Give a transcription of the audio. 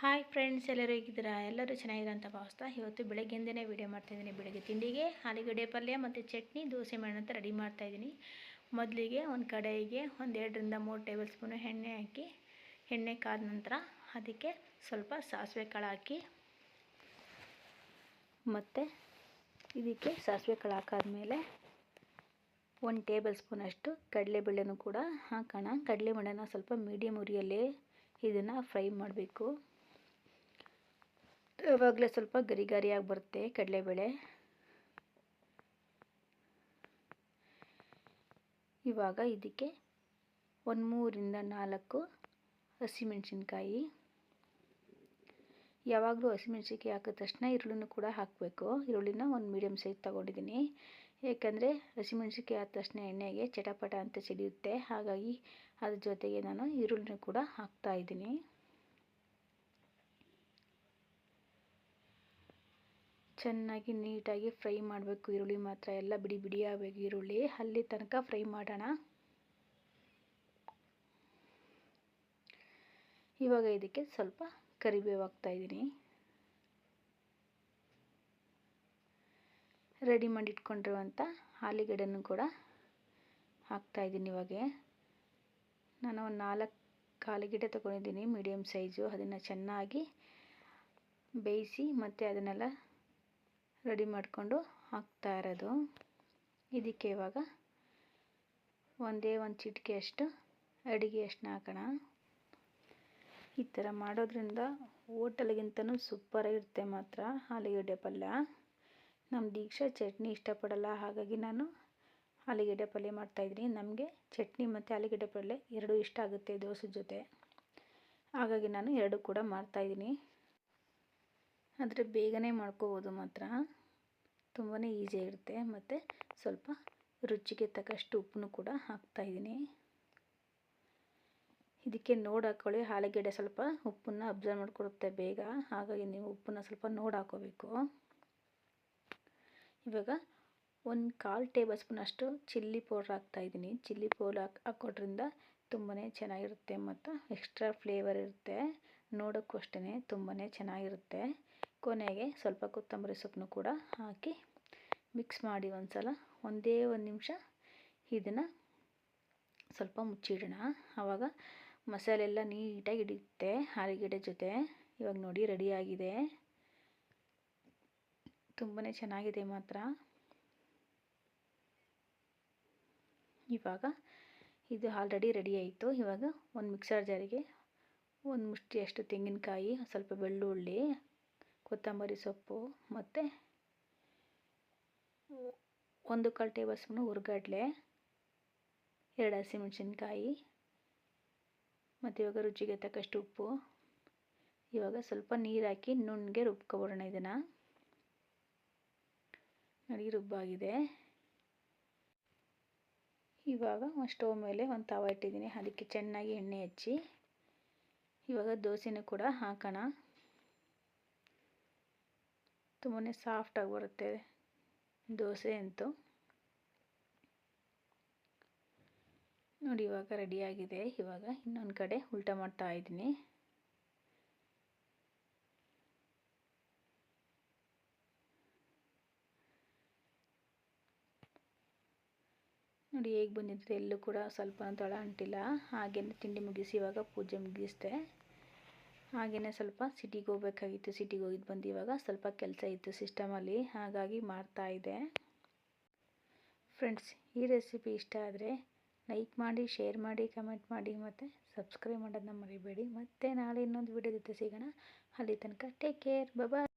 Hi friends, ಎಲ್ಲರೂ ಹೇಗಿದ್ದೀರಾ? ಎಲ್ಲರೂ ಚೆನ್ನಾಗಿರೋ ಅಂತ ಭಾವಿಸ್ತಾ ಇವತ್ತು ಬೆಳಗ್ಗೆಯಿಂದನೇ ವೀಡಿಯೋ ಮಾಡ್ತಾಯಿದ್ದೀನಿ ಬೆಳಗ್ಗೆ ತಿಂಡಿಗೆ, ಆಲೂಗಡ್ಡೆ ಪಲ್ಯ ಮತ್ತು ಚಟ್ನಿ, ದೋಸೆ ಅಂತ ರೆಡಿ ಮಾಡ್ತಾಯಿದ್ದೀನಿ ಮೊದಲಿಗೆ ಒಂದು ಕಡಾಯಿಗೆ ಒಂದು ಎರಡರಿಂದ ಮೂರು ಟೇಬಲ್ ಸ್ಪೂನು ಎಣ್ಣೆ ಹಾಕಿ, ಎಣ್ಣೆ ಕಾದ ನಂತರ ಅದಕ್ಕೆ ಸ್ವಲ್ಪ ಸಾಸಿವೆ ಕಾಳು ಹಾಕಿ, ಮತ್ತು ಇದಕ್ಕೆ ಸಾಸಿವೆ ಕಾಳು ಹಾಕಾದ್ಮೇಲೆ ಒಂದು ಟೇಬಲ್ ಸ್ಪೂನಷ್ಟು ಕಡಲೆಬೇಳೆನೂ ಕೂಡ ಹಾಕೋಣ. ಕಡಲೆಬೇಳೆನ ಸ್ವಲ್ಪ ಮೀಡಿಯಮ್ ಉರಿಯಲ್ಲೇ ಇದನ್ನು ಫ್ರೈ ಮಾಡಬೇಕು. ಇವಾಗಲೇ ಸ್ವಲ್ಪ ಗರಿ ಗರಿಯಾಗಿ ಬರುತ್ತೆ ಕಡಲೆಬೇಳೆ. ಇವಾಗ ಇದಕ್ಕೆ ಒಂದು ಮೂರಿಂದ ನಾಲ್ಕು ಹಸಿಮೆಣಸಿನ್ಕಾಯಿ. ಯಾವಾಗಲೂ ಹಸಿಮೆಣಸಿನ್ಕಾಯಿ ಹಾಕಿದ ತಕ್ಷಣ ಈರುಳ್ಳಿನೂ ಕೂಡ ಹಾಕಬೇಕು. ಈರುಳ್ಳಿನ ಒಂದು ಮೀಡಿಯಮ್ ಸೈಜ್ ತೊಗೊಂಡಿದ್ದೀನಿ. ಏಕೆಂದರೆ ಹಸಿಮೆಣಸಿನ್ಕಾಯಿ ಆದ ತಕ್ಷಣ ಎಣ್ಣೆಗೆ ಚಟಪಟ ಅಂತ ಸಿಡಿಯುತ್ತೆ. ಹಾಗಾಗಿ ಅದ್ರ ಜೊತೆಗೆ ನಾನು ಈರುಳ್ಳಿನೂ ಕೂಡ ಹಾಕ್ತಾಯಿದ್ದೀನಿ ಚೆನ್ನಾಗಿ ನೀಟಾಗಿ ಫ್ರೈ ಮಾಡಬೇಕು. ಈರುಳ್ಳಿ ಮಾತ್ರ ಎಲ್ಲ ಬಿಡಿ ಬಿಡಿ ಆಗಬೇಕು ಈರುಳ್ಳಿ. ಅಲ್ಲಿ ತನಕ ಫ್ರೈ ಮಾಡೋಣ. ಇವಾಗ ಇದಕ್ಕೆ ಸ್ವಲ್ಪ ಕರಿಬೇವು ಹಾಕ್ತಾಯಿದ್ದೀನಿ ರೆಡಿ ಮಾಡಿ ಇಟ್ಕೊಂಡಿರುವಂಥ ಆಲೂಗಡ್ಡೆನೂ ಕೂಡ ಹಾಕ್ತಾಯಿದ್ದೀನಿ ಇವಾಗ. ನಾನು ಒಂದು ನಾಲ್ಕು ಆಲೂಗಡ್ಡೆ ತೊಗೊಂಡಿದ್ದೀನಿ ಮೀಡಿಯಮ್ ಸೈಜು. ಅದನ್ನು ಚೆನ್ನಾಗಿ ಬೇಯಿಸಿ ಮತ್ತು ಅದನ್ನೆಲ್ಲ ರೆಡಿ ಮಾಡಿಕೊಂಡು ಹಾಕ್ತಾ ಇರೋದು. ಇದಕ್ಕೆ ಇವಾಗ ಒಂದೇ ಒಂದು ಚಿಟಿಕೆಯಷ್ಟು ಅಡುಗೆ ಅಷ್ಟನ್ನ ಹಾಕೋಣ. ಈ ಥರ ಮಾಡೋದ್ರಿಂದ ಹೋಟೆಲ್ಗಿಂತನೂ ಸೂಪರಾಗಿರುತ್ತೆ ಮಾತ್ರ ಆಲೂಗಡ್ಡೆ ಪಲ್ಯ. ನಮ್ಮ ದೀಕ್ಷಾ ಚಟ್ನಿ ಇಷ್ಟಪಡಲ್ಲ, ಹಾಗಾಗಿ ನಾನು ಆಲೂಗಡ್ಡೆ ಪಲ್ಯ ಮಾಡ್ತಾಯಿದ್ದೀನಿ ನಮಗೆ ಚಟ್ನಿ ಮತ್ತು ಆಲೂಗಡ್ಡೆ ಪಲ್ಯ ಎರಡೂ ಇಷ್ಟ ಆಗುತ್ತೆ ದೋಸೆ ಜೊತೆ. ಹಾಗಾಗಿ ನಾನು ಎರಡು ಕೂಡ ಮಾಡ್ತಾಯಿದ್ದೀನಿ ಆದರೆ ಬೇಗನೆ ಮಾಡ್ಕೋಬೋದು ಮಾತ್ರ. ತುಂಬಾ ಈಸಿಯಾಗಿರುತ್ತೆ ಮತ್ತು ಸ್ವಲ್ಪ ರುಚಿಗೆ ತಕ್ಕಷ್ಟು ಉಪ್ಪನ್ನು ಕೂಡ ಹಾಕ್ತಾಯಿದ್ದೀನಿ ಇದಕ್ಕೆ ನೋಡಿ ಹಾಕ್ಕೊಳ್ಳಿ ಆಲೂಗೆಡ್ಡೆ ಸ್ವಲ್ಪ ಉಪ್ಪನ್ನು ಅಬ್ಸರ್ವ್ ಮಾಡಿಕೊಡುತ್ತೆ ಬೇಗ. ಹಾಗಾಗಿ ನೀವು ಉಪ್ಪನ್ನು ಸ್ವಲ್ಪ ನೋಡಿ ಹಾಕೋಬೇಕು. ಇವಾಗ ಒಂದು ಕಾಲು ಟೇಬಲ್ ಸ್ಪೂನ್ ಅಷ್ಟು ಚಿಲ್ಲಿ ಪೌಡ್ರ್ ಹಾಕ್ತಾಯಿದ್ದೀನಿ ಚಿಲ್ಲಿ ಪೌಡ್ರ್ ಹಾಕ್ ಹಾಕೋದ್ರಿಂದ ತುಂಬಾ ಚೆನ್ನಾಗಿರುತ್ತೆ. ಮತ್ತು ಎಕ್ಸ್ಟ್ರಾ ಫ್ಲೇವರ್ ಇರುತ್ತೆ. ನೋಡೋಕ್ಕೂ ಅಷ್ಟೇ ತುಂಬಾ ಚೆನ್ನಾಗಿರುತ್ತೆ. ಕೊನೆಗೆ ಸ್ವಲ್ಪ ಕೊತ್ತಂಬರಿ ಸೊಪ್ಪನ್ನು ಕೂಡ ಹಾಕಿ ಮಿಕ್ಸ್ ಮಾಡಿ ಒಂದು ಸಲ ಒಂದೇ ಒಂದು ನಿಮಿಷ ಇದನ್ನು ಸ್ವಲ್ಪ ಮುಚ್ಚಿಡೋಣ. ಆವಾಗ ಮಸಾಲೆ ಎಲ್ಲ ನೀಟಾಗಿ ಹಿಡಿಯುತ್ತೆ ಆಲೂಗಡ್ಡೆ ಜೊತೆ. ಇವಾಗ ನೋಡಿ ರೆಡಿಯಾಗಿದೆ ತುಂಬಾ ಚೆನ್ನಾಗಿದೆ ಮಾತ್ರ. ಇವಾಗ ಇದು ಆಲ್ರೆಡಿ ರೆಡಿ ಆಯಿತು. ಇವಾಗ ಒಂದು ಮಿಕ್ಸರ್ ಜಾರಿಗೆ ಒಂದು ಮುಷ್ಟಿಯಷ್ಟು ತೆಂಗಿನಕಾಯಿ, ಸ್ವಲ್ಪ ಬೆಳ್ಳುಳ್ಳಿ ಕೊತ್ತಂಬರಿ ಸೊಪ್ಪು ಮತ್ತು ಒಂದು ಕಾಲು ಟೇಬಲ್ ಸ್ಪೂನು ಹುರ್ಗಡ್ಲೆ, ಎರಡು ಹಸಿಮೆಣ್ಸಿನ್ಕಾಯಿ ಮತ್ತು ಇವಾಗ ರುಚಿಗೆ ತಕ್ಕಷ್ಟು ಉಪ್ಪು. ಇವಾಗ ಸ್ವಲ್ಪ ನೀರು ಹಾಕಿ ನುಣ್ಣಗೆ ರುಬ್ಕೊಬಿಡೋಣ ಇದನ್ನು. ನೋಡಿ, ರುಬ್ಬಾಗಿದೆ. ಇವಾಗ ಸ್ಟವ್ ಮೇಲೆ ಒಂದು ತವ ಇಟ್ಟಿದ್ದೀನಿ. ಅದಕ್ಕೆ ಚೆನ್ನಾಗಿ ಎಣ್ಣೆ ಹಚ್ಚಿ. ಇವಾಗ ದೋಸೆನೂ ಕೂಡ ಹಾಕೋಣ. ತುಂಬಾ ಸಾಫ್ಟಾಗಿ ಬರುತ್ತೆ ದೋಸೆ ಅಂತೂ. ನೋಡಿ ಇವಾಗ ರೆಡಿಯಾಗಿದೆ ಇವಾಗ ಇನ್ನೊಂದು ಕಡೆ ಉಲ್ಟಾ ಮಾಡ್ತಾ ಇದ್ದೀನಿ. ನೋಡಿ ಹೇಗೆ ಬಂದಿದ್ರೆ ಎಲ್ಲೂ ಕೂಡ ಸ್ವಲ್ಪ ತಳ ಅಂಟಿಲ್ಲ. ಹಾಗೆಯೇ ತಿಂಡಿ ಮುಗಿಸಿ ಇವಾಗ ಪೂಜೆ ಮುಗಿಸ್ದೆ. ಹಾಗೆಯೇ ಸ್ವಲ್ಪ ಸಿಟಿಗೆ ಹೋಗ್ಬೇಕಾಗಿತ್ತು, ಸಿಟಿಗೆ ಹೋಗಿದ್ದು ಬಂದು ಇವಾಗ ಸ್ವಲ್ಪ ಕೆಲಸ ಇತ್ತು ಸಿಸ್ಟಮಲ್ಲಿ ಹಾಗಾಗಿ ಮಾಡ್ತಾಯಿದ್ದೆ ಫ್ರೆಂಡ್ಸ್ ಈ ರೆಸಿಪಿ ಇಷ್ಟ ಆದರೆ ಲೈಕ್ ಮಾಡಿ ಶೇರ್ ಮಾಡಿ ಕಮೆಂಟ್ ಮಾಡಿ ಮತ್ತು ಸಬ್ಸ್ಕ್ರೈಬ್ ಮಾಡೋದನ್ನ ಮರಿಬೇಡಿ. ಮತ್ತು ನಾಳೆ ಇನ್ನೊಂದು ವಿಡಿಯೋ ಜೊತೆ ಸಿಗೋಣ. ಅಲ್ಲಿ ತನಕ ಟೇಕ್ ಕೇರ್ ಬಾಯ್